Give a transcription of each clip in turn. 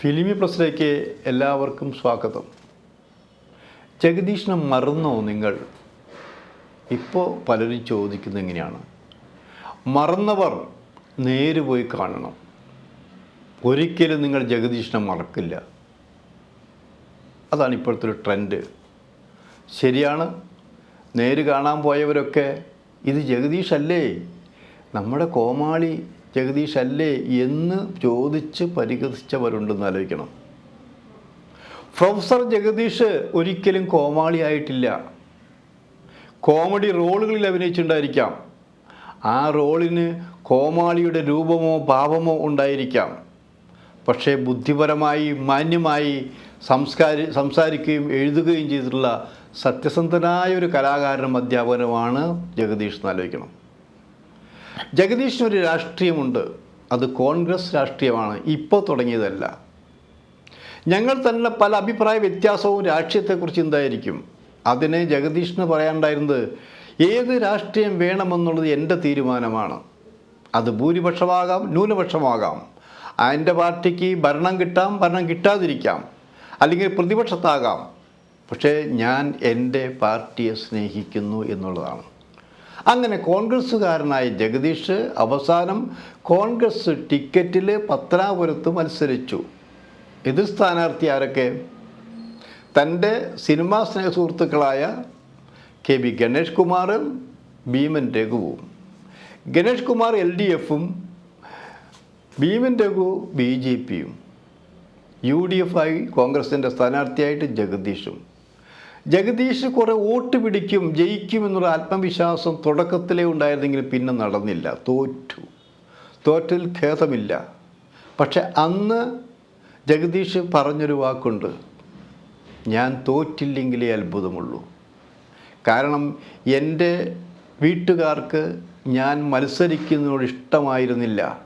ഫിലിമി പ്ലസിലേക്ക് എല്ലാവർക്കും സ്വാഗതം. ജഗദീഷിനെ മറന്നോ നിങ്ങൾ? ഇപ്പോൾ പലരും ചോദിക്കുന്നത് എങ്ങനെയാണ്? മറന്നവർ നേര് പോയി കാണണം. ഒരിക്കലും നിങ്ങൾ ജഗദീഷിനെ മറക്കില്ല. അതാണ് ഇപ്പോഴത്തെ ഒരു ട്രെൻഡ് ശരിയാണ് നേര് കാണാൻ പോയവരൊക്കെ ഇത് ജഗദീഷല്ലേ? നമ്മുടെ കോമാളി ജഗദീഷ് അല്ലേ എന്ന് ചോദിച്ച് പരിഹസിച്ചവരുണ്ടെന്ന് ആലോചിക്കണം. പ്രൊഫസർ ജഗദീഷ് ഒരിക്കലും കോമാളിയായിട്ടില്ല. കോമഡി റോളുകളിൽ അഭിനയിച്ചിട്ടുണ്ടായിരിക്കാം. ആ റോളിന് കോമാളിയുടെ രൂപമോ ഭാവമോ ഉണ്ടായിരിക്കാം. പക്ഷേ ബുദ്ധിപരമായി മാന്യമായി സംസ്കാരി സംസാരിക്കുകയും എഴുതുകയും ചെയ്തിട്ടുള്ള സത്യസന്ധനായ ഒരു കലാകാരനും അധ്യാപകനുമാണ് ജഗദീഷ് എന്ന് ആലോചിക്കണം. ജഗദീഷിന് ഒരു രാഷ്ട്രീയമുണ്ട്. അത് കോൺഗ്രസ് രാഷ്ട്രീയമാണ്. ഇപ്പോൾ തുടങ്ങിയതല്ല. ഞങ്ങൾ തന്നെ പല അഭിപ്രായ വ്യത്യാസവും രാഷ്ട്രീയത്തെക്കുറിച്ച് എന്തായിരിക്കും? അതിന് ജഗദീഷിന് പറയാനുണ്ടായിരുന്നത് ഏത് രാഷ്ട്രീയം വേണമെന്നുള്ളത് എന്റെ തീരുമാനമാണ്. അത് ഭൂരിപക്ഷമാകാം ന്യൂനപക്ഷമാകാം. എന്റെ പാർട്ടിക്ക് ഭരണം കിട്ടാം ഭരണം കിട്ടാതിരിക്കാം. അല്ലെങ്കിൽ പ്രതിപക്ഷത്താകാം. പക്ഷേ ഞാൻ എന്റെ പാർട്ടിയെ സ്നേഹിക്കുന്നു എന്നുള്ളതാണ്. അങ്ങനെ കോൺഗ്രസ്സുകാരനായ ജഗദീഷ് അവസാനം കോൺഗ്രസ് ടിക്കറ്റിൽ പത്തനാപുരത്ത് മത്സരിച്ചു. എതിർ സ്ഥാനാർത്ഥി ആരൊക്കെ? തന്റെ സിനിമാ സ്നേഹ സുഹൃത്തുക്കളായ കെ ബി ഗണേഷ് കുമാറും ഭീമൻ രഘുവും. ഗണേഷ് കുമാർ എൽ ഡി എഫും ഭീമൻ രഘു ബി ജെ പിയും. യു ഡി എഫ് ആയി കോൺഗ്രസിന്റെ സ്ഥാനാർത്ഥിയായിട്ട് ജഗദീഷും. ജഗദീഷ് കുറേ വോട്ട് പിടിക്കും ജയിക്കും എന്നുള്ള ആത്മവിശ്വാസം തുടക്കത്തിലേ ഉണ്ടായിരുന്നെങ്കിലും പിന്നെ നടന്നില്ല. തോറ്റു. തോറ്റിൽ ഖേദമില്ല. പക്ഷെ അന്ന് ജഗദീഷ് പറഞ്ഞൊരു വാക്കുണ്ട്. ഞാൻ തോറ്റില്ലെങ്കിലേ അത്ഭുതമുള്ളൂ. കാരണം എന്റെ വീട്ടുകാർക്ക് ഞാൻ മത്സരിക്കുന്നതിനോട് ഇഷ്ടമായിരുന്നില്ല.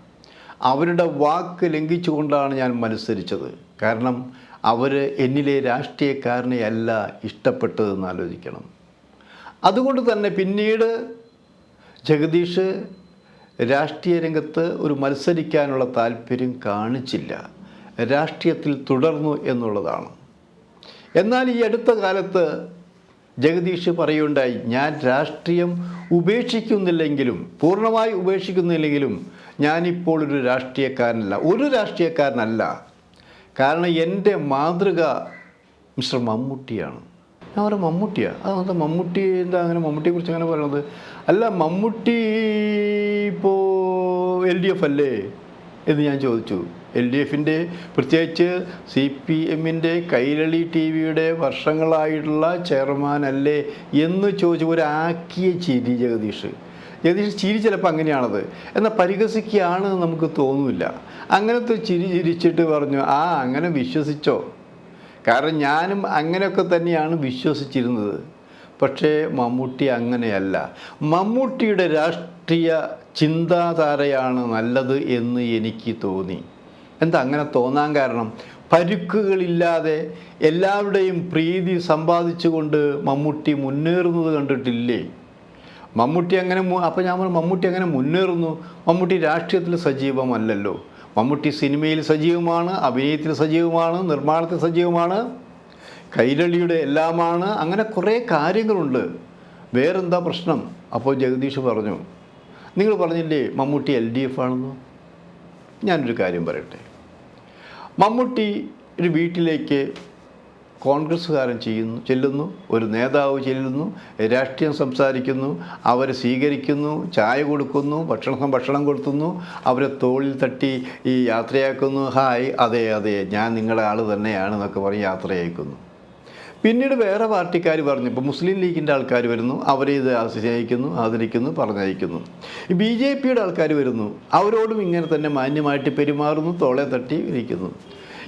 അവരുടെ വാക്ക് ലംഘിച്ചുകൊണ്ടാണ് ഞാൻ മത്സരിച്ചത്. കാരണം അവർ എന്നിലെ രാഷ്ട്രീയക്കാരനെ അല്ല ഇഷ്ടപ്പെട്ടതെന്ന് ആലോചിക്കണം. അതുകൊണ്ട് തന്നെ പിന്നീട് ജഗദീഷ് രാഷ്ട്രീയ രംഗത്ത് ഒരു മത്സരിക്കാനുള്ള താല്പര്യം കാണിച്ചില്ല. രാഷ്ട്രീയത്തിൽ തുടർന്നു എന്നുള്ളതാണ്. എന്നാൽ ഈ അടുത്ത കാലത്ത് ജഗദീഷ് പറയുണ്ടായി ഞാൻ രാഷ്ട്രീയം ഉപേക്ഷിക്കുന്നില്ലെങ്കിലും പൂർണമായി ഉപേക്ഷിക്കുന്നില്ലെങ്കിലും ഞാനിപ്പോൾ ഒരു രാഷ്ട്രീയക്കാരനല്ല. ഒരു രാഷ്ട്രീയക്കാരനല്ല. കാരണം എന്റെ മാതൃക മിസ്റ്റർ മമ്മൂട്ടിയാണ്. ഞാൻ പറയാം മമ്മൂട്ടിയാണ് അതുകൊണ്ട് മമ്മൂട്ടി എന്താ അങ്ങനെ മമ്മൂട്ടിയെക്കുറിച്ച് അങ്ങനെ പറയണത്? അല്ല മമ്മൂട്ടി ഇപ്പോൾ എൽ ഡി എഫ് അല്ലേ? എന്ന് ഞാൻ ചോദിച്ചു. എൽ ഡി എഫിന്റെ പ്രത്യേകിച്ച് സി പി എമ്മിന്റെ കൈരളി ടി വിയുടെ വർഷങ്ങളായിട്ടുള്ള ചെയർമാൻ അല്ലേ എന്ന് ചോദിച്ചു ഒരു ആക്കിയ ചിരി ജഗദീഷ്. ജഗദീഷ് ചിരി ചിലപ്പോൾ അങ്ങനെയാണത്. എന്നാൽ പരിഹസിക്കുകയാണെന്ന് നമുക്ക് തോന്നില്ല അങ്ങനത്തെ ചിരി ചിരിച്ചിട്ട് പറഞ്ഞു ആ അങ്ങനെ വിശ്വസിച്ചോ. കാരണം ഞാനും അങ്ങനെയൊക്കെ തന്നെയാണ് വിശ്വസിച്ചിരുന്നത്. പക്ഷേ മമ്മൂട്ടി അങ്ങനെയല്ല. മമ്മൂട്ടിയുടെ രാഷ്ട്രീയ ചിന്താധാരയാണ് നല്ലത് എന്ന് എനിക്ക് തോന്നി. എന്താ അങ്ങനെ തോന്നാൻ കാരണം? പരുക്കുകളില്ലാതെ എല്ലാവരുടെയും പ്രീതി സമ്പാദിച്ചുകൊണ്ട് മമ്മൂട്ടി മുന്നേറുന്നത് കണ്ടിട്ടില്ലേ? മമ്മൂട്ടി അങ്ങനെ അപ്പോൾ ഞാൻ മമ്മൂട്ടി അങ്ങനെ മുന്നേറുന്നു. മമ്മൂട്ടി രാഷ്ട്രീയത്തിൽ സജീവമല്ലല്ലോ. മമ്മൂട്ടി സിനിമയിൽ സജീവമാണ് അഭിനയത്തിൽ സജീവമാണ് നിർമ്മാണത്തിൽ സജീവമാണ് കൈരളിയുടെ എല്ലാമാണ്. അങ്ങനെ കുറേ കാര്യങ്ങളുണ്ട്. വേറെന്താ പ്രശ്നം? അപ്പോൾ ജഗദീഷ് പറഞ്ഞു നിങ്ങൾ പറഞ്ഞില്ലേ മമ്മൂട്ടി എൽ ഡി എഫ് ആണെന്ന്? ഞാനൊരു കാര്യം പറയട്ടെ. മമ്മൂട്ടി ഒരു വീട്ടിലേക്ക് കോൺഗ്രസ്സുകാരൻ ചെയ്യുന്നു ചെല്ലുന്നു ഒരു നേതാവ് ചെല്ലുന്നു രാഷ്ട്രീയം സംസാരിക്കുന്നു അവരെ സ്വീകരിക്കുന്നു ചായ കൊടുക്കുന്നു ഭക്ഷണം ഭക്ഷണം കൊടുത്തുന്നു അവരെ തോളിൽ തട്ടി ഈ യാത്രയാക്കുന്നു ഹായ് അതെ അതെ ഞാൻ നിങ്ങളുടെ ആൾ തന്നെയാണ് എന്നൊക്കെ പറഞ്ഞ് യാത്രയയക്കുന്നു. പിന്നീട് വേറെ പാർട്ടിക്കാർ പറഞ്ഞു ഇപ്പോൾ മുസ്ലിം ലീഗിന്റെ ആൾക്കാർ വരുന്നു അവരെ ഇത് സ്നേഹിക്കുന്നു ആദരിക്കുന്നു പറഞ്ഞയക്കുന്നു. ബി ജെ പിയുടെ ആൾക്കാർ വരുന്നു അവരോടും ഇങ്ങനെ തന്നെ മാന്യമായിട്ട് പെരുമാറുന്നു തോളെ തട്ടി ഇരിക്കുന്നു.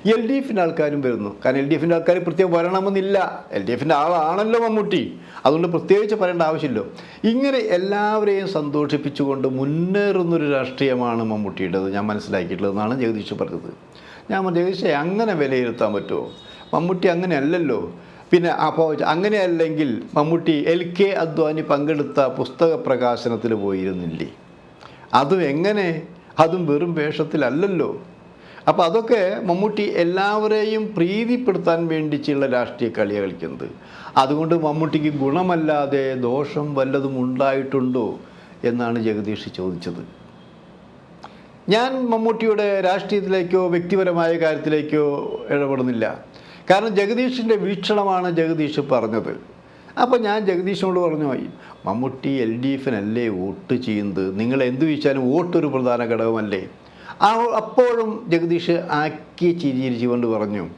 എൽ ഡി എഫിന്റെ ആൾക്കാരും വരുന്നു. കാരണം എൽ ഡി എഫിന്റെ ആൾക്കാർ പ്രത്യേകം വരണമെന്നില്ല. എൽ ഡി എഫിന്റെ ആളാണല്ലോ മമ്മൂട്ടി. അതുകൊണ്ട് പ്രത്യേകിച്ച് പറയേണ്ട ആവശ്യമില്ല. ഇങ്ങനെ എല്ലാവരെയും സന്തോഷിപ്പിച്ചുകൊണ്ട് മുന്നേറുന്നൊരു രാഷ്ട്രീയമാണ് മമ്മൂട്ടിയുടേത്. ഞാൻ മനസ്സിലാക്കിയിട്ടുള്ളതെന്നാണ് ജഗദീഷ് പറഞ്ഞത്. ഞാൻ ജഗദീഷെ അങ്ങനെ വിലയിരുത്താൻ പറ്റുമോ? മമ്മൂട്ടി അങ്ങനെയല്ലല്ലോ. പിന്നെ അപ്പോൾ അങ്ങനെയല്ലെങ്കിൽ മമ്മൂട്ടി എൽ കെ അദ്വാനി പങ്കെടുത്ത പുസ്തക പ്രകാശനത്തിൽ പോയിരുന്നില്ലേ? അതും എങ്ങനെ? അതും വെറും വേഷത്തിലല്ലല്ലോ. അപ്പോൾ അതൊക്കെ മമ്മൂട്ടി എല്ലാവരെയും പ്രീതിപ്പെടുത്താൻ വേണ്ടിച്ചുള്ള രാഷ്ട്രീയ കളിയാണ് കളിക്കുന്നത് അതുകൊണ്ട് മമ്മൂട്ടിക്ക് ഗുണമല്ലാതെ ദോഷം വല്ലതും ഉണ്ടായിട്ടുണ്ടോ എന്നാണ് ജഗദീഷ് ചോദിച്ചത്. ഞാൻ മമ്മൂട്ടിയുടെ രാഷ്ട്രീയത്തിലേക്കോ വ്യക്തിപരമായ കാര്യത്തിലേക്കോ ഇടപെടുന്നില്ല. കാരണം ജഗദീഷിന്റെ വീക്ഷണമാണ് ജഗദീഷ് പറഞ്ഞത്. അപ്പോൾ ഞാൻ ജഗദീഷിനോട് പറഞ്ഞു മമ്മൂട്ടി എൽ ഡി എഫിനല്ലേ വോട്ട് ചെയ്യുന്നത്? നിങ്ങൾ എന്ത് ചോദിച്ചാലും വോട്ടൊരു പ്രധാന ഘടകമല്ലേ? ആ അപ്പോഴും ജഗദീഷ് ആക്കി ചിരിച്ചിരിച്ചുകൊണ്ട് പറഞ്ഞു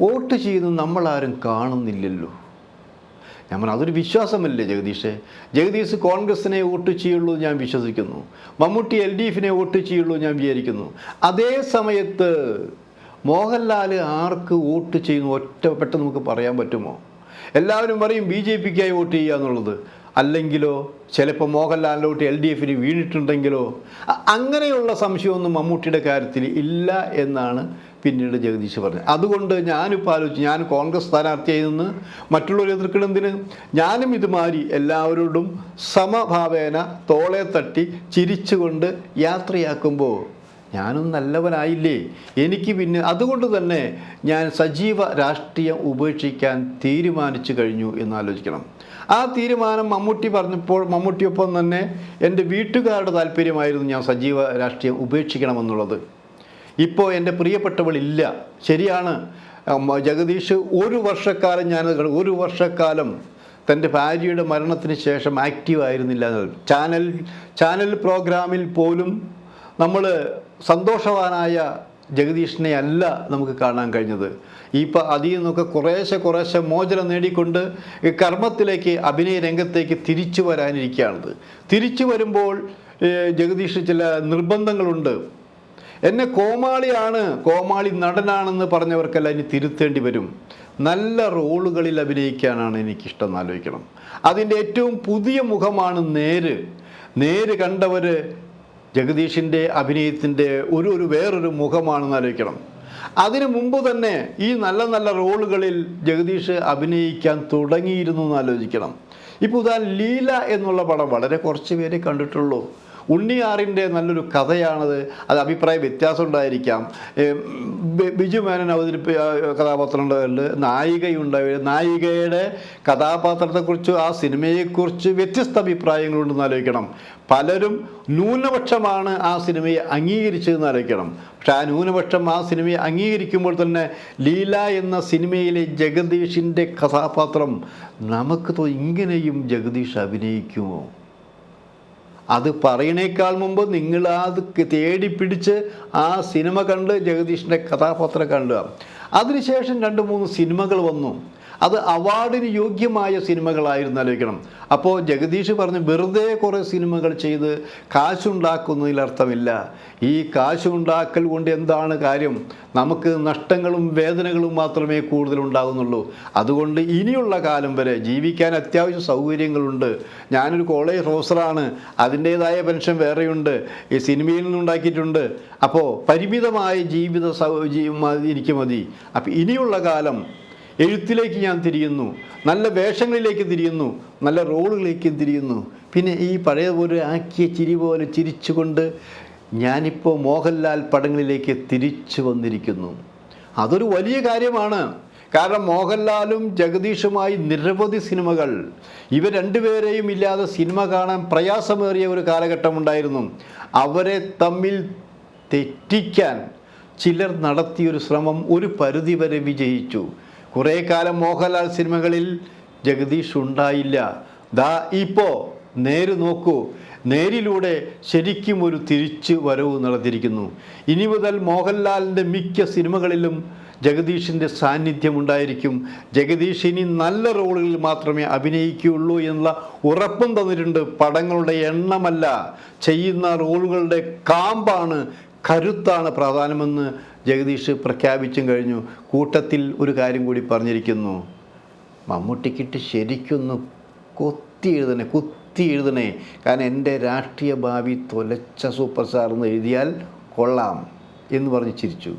വോട്ട് ചെയ്യുന്നത് നമ്മളാരും കാണുന്നില്ലല്ലോ. ഞാൻ പറഞ്ഞു അതൊരു വിശ്വാസമല്ലേ ജഗദീഷ്? ജഗദീഷ് കോൺഗ്രസിനെ വോട്ട് ചെയ്യുള്ളൂ ഞാൻ വിശ്വസിക്കുന്നു. മമ്മൂട്ടി എൽ ഡി എഫിനെ വോട്ട് ചെയ്യുള്ളൂ ഞാൻ വിചാരിക്കുന്നു. അതേ സമയത്ത് മോഹൻലാൽ ആർക്ക് വോട്ട് ചെയ്യുന്നു ഒറ്റ പെട്ടെന്ന് നമുക്ക് പറയാൻ പറ്റുമോ? എല്ലാവരും പറയും ബി ജെ പിക്കായി വോട്ട് ചെയ്യുക എന്നുള്ളത്. അല്ലെങ്കിലോ ചിലപ്പോൾ മോഹൻലാലിലോട്ട് എൽ ഡി എഫിന് വീണിട്ടുണ്ടെങ്കിലോ അങ്ങനെയുള്ള സംശയമൊന്നും മമ്മൂട്ടിയുടെ കാര്യത്തിൽ ഇല്ല എന്നാണ് പിന്നീട് ജഗദീഷ് പറഞ്ഞത്. അതുകൊണ്ട് ഞാനിപ്പോൾ ആലോചിച്ച് ഞാൻ കോൺഗ്രസ് സ്ഥാനാർത്ഥിയായി നിന്ന് മറ്റുള്ളവർ എതിർക്കണമെന്തിന് ഞാനും ഇതുമാതിരി എല്ലാവരോടും സമഭാവേന തോളെ തട്ടി ചിരിച്ചുകൊണ്ട് യാത്രയാക്കുമ്പോൾ ഞാനും നല്ലവനായില്ലേ? എനിക്ക് പിന്നെ അതുകൊണ്ട് തന്നെ ഞാൻ സജീവ രാഷ്ട്രീയം ഉപേക്ഷിക്കാൻ തീരുമാനിച്ചു കഴിഞ്ഞു എന്ന് ആലോചിക്കണം. ആ തീരുമാനം മമ്മൂട്ടി പറഞ്ഞപ്പോൾ മമ്മൂട്ടിയൊപ്പം തന്നെ എന്റെ വീട്ടുകാരുടെ താല്പര്യമായിരുന്നു ഞാൻ സജീവ രാഷ്ട്രീയം ഉപേക്ഷിക്കണമെന്നുള്ളത്. ഇപ്പോൾ എന്റെ പ്രിയപ്പെട്ടവളില്ല ശരിയാണ്. ജഗദീഷ് ഒരു വർഷക്കാലം ഞാൻ ഒരു വർഷക്കാലം തന്റെ ഭാര്യയുടെ മരണത്തിന് ശേഷം ആക്റ്റീവ് ആയിരുന്നില്ല ചാനൽ ചാനൽ പ്രോഗ്രാമിൽ പോലും നമ്മൾ സന്തോഷവാനായ ജഗദീഷിനെ അല്ല നമുക്ക് കാണാൻ കഴിഞ്ഞത്. ഇപ്പം അതിൽ നിന്നൊക്കെ കുറേശ്ശെ കുറേശ്ശെ മോചനം നേടിക്കൊണ്ട് ഈ കർമ്മത്തിലേക്ക് അഭിനയ രംഗത്തേക്ക് തിരിച്ചു വരാനിരിക്കുകയാണത്. തിരിച്ചു വരുമ്പോൾ ജഗദീഷ് ചില നിർബന്ധങ്ങളുണ്ട്. എന്നെ കോമാളിയാണ് കോമാളി നടനാണെന്ന് പറഞ്ഞവർക്കെല്ലാം ഇനി തിരുത്തേണ്ടി വരും. നല്ല റോളുകളിൽ അഭിനയിക്കാനാണ് എനിക്കിഷ്ടം ആലോചിക്കണം. അതിന്റെ ഏറ്റവും പുതിയ മുഖമാണ് നേര്. നേര് കണ്ടവർ ജഗദീഷിന്റെ അഭിനയത്തിന്റെ ഒരു ഒരു വേറൊരു മുഖമാണെന്ന് ആലോചിക്കണം. അതിനു മുമ്പ് തന്നെ ഈ നല്ല നല്ല റോളുകളിൽ ജഗദീഷ് അഭിനയിക്കാൻ തുടങ്ങിയിരുന്നു എന്ന് ആലോചിക്കണം. ഇപ്പോൾ ഉദാഹരണം ലീല എന്നുള്ള പടം വളരെ കുറച്ച് പേരെ കണ്ടിട്ടുള്ളൂ. ഉണ്ണിയാറിന്റെ നല്ലൊരു കഥയാണത്. അത് അഭിപ്രായ വ്യത്യാസം ഉണ്ടായിരിക്കാം. ബിജു മേനൻ അവതരിപ്പി ആ, കഥാപാത്രം ഉണ്ടായിട്ടുണ്ട് നായികയുണ്ടായി. നായികയുടെ കഥാപാത്രത്തെക്കുറിച്ച് ആ സിനിമയെക്കുറിച്ച് വ്യത്യസ്ത അഭിപ്രായങ്ങളുണ്ടെന്ന് ആലോചിക്കണം. പലരും ന്യൂനപക്ഷമാണ് ആ സിനിമയെ അംഗീകരിച്ചതെന്ന് ആലോചിക്കണം. പക്ഷെ ആ ന്യൂനപക്ഷം ആ സിനിമയെ അംഗീകരിക്കുമ്പോൾ തന്നെ ലീല എന്ന സിനിമയിലെ ജഗദീഷിന്റെ കഥാപാത്രം നമുക്ക് ഇങ്ങനെയും ജഗദീഷ് അഭിനയിക്കുമോ? അത് പറയണേക്കാൾ മുമ്പ് നിങ്ങൾ അത് തേടി പിടിച്ച് ആ സിനിമ കണ്ട് ജഗദീഷിന്റെ കഥാപാത്രം കണ്ടുക അതിനുശേഷം രണ്ട് മൂന്ന് സിനിമകൾ വന്നു. അത് അവാർഡിന് യോഗ്യമായ സിനിമകളായിരുന്നു ആലോചിക്കണം. അപ്പോൾ ജഗദീഷ് പറഞ്ഞു വെറുതെ കുറേ സിനിമകൾ ചെയ്ത് കാശുണ്ടാക്കുന്നതിൽ അർത്ഥമില്ല. ഈ കാശുണ്ടാക്കൽ കൊണ്ട് എന്താണ് കാര്യം? നമുക്ക് നഷ്ടങ്ങളും വേദനകളും മാത്രമേ കൂടുതൽ ഉണ്ടാകുന്നുള്ളൂ അതുകൊണ്ട് ഇനിയുള്ള കാലം വരെ ജീവിക്കാൻ അത്യാവശ്യം സൗകര്യങ്ങളുണ്ട്. ഞാനൊരു കോളേജ് പ്രൊഫസറാണ്. അതിന്റേതായ പെൻഷൻ വേറെയുണ്ട്. ഈ സിനിമയിൽ നിന്നുണ്ടാക്കിയിട്ടുണ്ട്. അപ്പോൾ പരിമിതമായ ജീവിത സൗ എനിക്ക് മതി. അപ്പം ഇനിയുള്ള കാലം എഴുത്തിലേക്ക് ഞാൻ തിരിയുന്നു. നല്ല വേഷങ്ങളിലേക്ക് തിരിയുന്നു. നല്ല റോളുകളിലേക്ക് തിരിയുന്നു. പിന്നെ ഈ പഴയ പോലെ ആക്കിയ ചിരി പോലെ ചിരിച്ചുകൊണ്ട് ഞാനിപ്പോൾ മോഹൻലാൽ പടങ്ങളിലേക്ക് തിരിച്ചു വന്നിരിക്കുന്നു. അതൊരു വലിയ കാര്യമാണ്. കാരണം മോഹൻലാലും ജഗദീഷുമായി നിരവധി സിനിമകൾ. ഇവ രണ്ടുപേരെയും ഇല്ലാതെ സിനിമ കാണാൻ പ്രയാസമേറിയ ഒരു കാലഘട്ടമുണ്ടായിരുന്നു. അവരെ തമ്മിൽ തെറ്റിക്കാൻ ചിലർ നടത്തിയൊരു ശ്രമം ഒരു പരിധിവരെ വിജയിച്ചു. കുറേ കാലം മോഹൻലാൽ സിനിമകളിൽ ജഗദീഷ് ഉണ്ടായില്ല. ദാ ഇപ്പോൾ നേര് നോക്കൂ നേരിലൂടെ ശരിക്കും ഒരു തിരിച്ചു വരവ് നടത്തിയിരിക്കുന്നു ഇനി മുതൽ മോഹൻലാലിന്റെ മിക്ക സിനിമകളിലും ജഗദീഷിന്റെ സാന്നിധ്യം ഉണ്ടായിരിക്കും ജഗദീഷ് ഇനി നല്ല റോളുകളിൽ മാത്രമേ അഭിനയിക്കുകയുള്ളൂ എന്നുള്ള ഉറപ്പും തന്നിട്ടുണ്ട്. പടങ്ങളുടെ എണ്ണമല്ല ചെയ്യുന്ന റോളുകളുടെ കാമ്പാണ് കരുത്താണ് പ്രധാനമെന്ന് ജഗദീഷ് പ്രഖ്യാപിച്ചും കഴിഞ്ഞു. കൂട്ടത്തിൽ ഒരു കാര്യം കൂടി പറഞ്ഞിരിക്കുന്നു. മമ്മൂട്ടിക്കിട്ട് ശരിക്കൊന്ന് കൊത്തി എഴുതണേ കുത്തി എഴുതണേ. കാരണം എന്റെ രാഷ്ട്രീയ ഭാവി തൊലച്ച സൂപ്പർ സ്റ്റാർ എന്ന് എഴുതിയാൽ കൊള്ളാം എന്ന് പറഞ്ഞ് ചിരിച്ചു.